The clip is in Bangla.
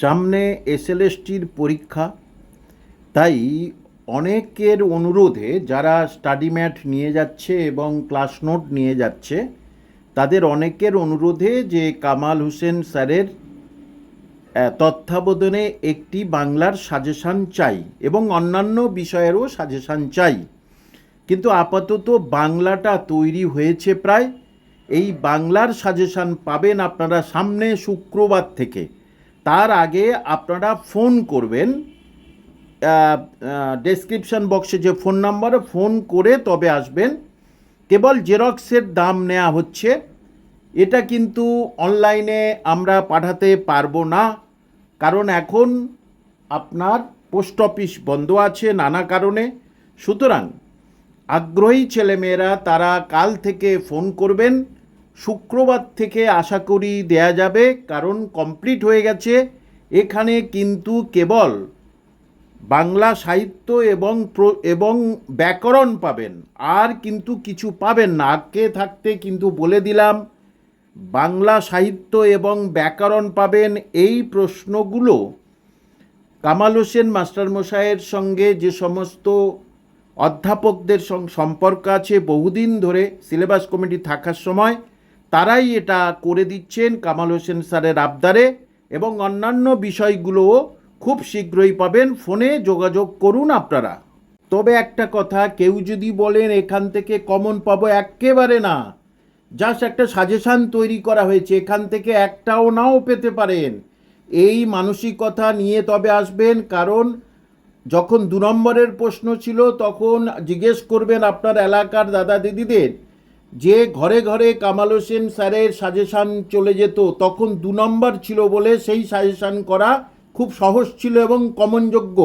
সামনে এসএলএসটির পরীক্ষা। তাই অনেকের অনুরোধে যারা স্টাডি ম্যাট নিয়ে যাচ্ছে এবং ক্লাস নোট নিয়ে যাচ্ছে, তাদের অনেকের অনুরোধে যে কামাল হোসেন স্যারের তত্ত্বাবধানে একটি বাংলার সাজেশান চাই এবং অন্যান্য বিষয়েরও সাজেশান চাই। কিন্তু আপাতত বাংলাটা তৈরি হয়েছে প্রায়। এই বাংলার সাজেশান পাবেন আপনারা সামনে শুক্রবার থেকে। তার আগে আপনারা ফোন করবেন ডেসক্রিপশন বক্সে যে ফোন নাম্বারে ফোন করে তবে আসবেন। কেবল জেরক্সের দাম নেওয়া হচ্ছে। এটা কিন্তু অনলাইনে আমরা পাঠাতে পারব না। কারণ এখন আপনার পোস্ট অফিস বন্ধ আছে নানা কারণে। সুতরাং আগ্রহী ছেলেমেয়েরা তারা কাল থেকে ফোন করবেন। শুক্রবার থেকে আশা করি দেয়া যাবে, কারণ কমপ্লিট হয়ে গেছে। এখানে কিন্তু কেবল বাংলা সাহিত্য এবং এবং ব্যাকরণ পাবেন। আর কিন্তু কিছু পাবেন না। আগে থাকতে কিন্তু বলে দিলাম, বাংলা সাহিত্য এবং ব্যাকরণ পাবেন এই প্রশ্নগুলো কামাল হোসেন মাস্টারমশাইয়ের সঙ্গে যে সমস্ত অধ্যাপকদের সম্পর্ক আছে বহুদিন ধরে সিলেবাস কমিটি থাকার সময় তারাই এটা করে দিচ্ছেন কামাল হোসেন স্যারের আবদারে এবং অন্যান্য বিষয়গুলোও খুব শীঘ্রই পাবেন। ফোনে যোগাযোগ করুন আপনারা। তবে একটা কথা, কেউ যদি বলেন এখান থেকে কমন পাবো, একেবারে না। জাস্ট একটা সাজেশান তৈরি করা হয়েছে, এখান থেকে একটাও নাও পেতে পারেন। এই মানসিকতা নিয়ে তবে আসবেন, কারণ যখন দু নম্বরের প্রশ্ন ছিল তখন জিজ্ঞেস করবেন আপনার এলাকার দাদা দিদিদের যে ঘরে ঘরে কামাল হোসেন স্যারের সাজেশান চলে যেত, তখন দু নম্বর ছিল বলে সেই সাজেশান করা খুব সহজ ছিল এবং কমনযোগ্য।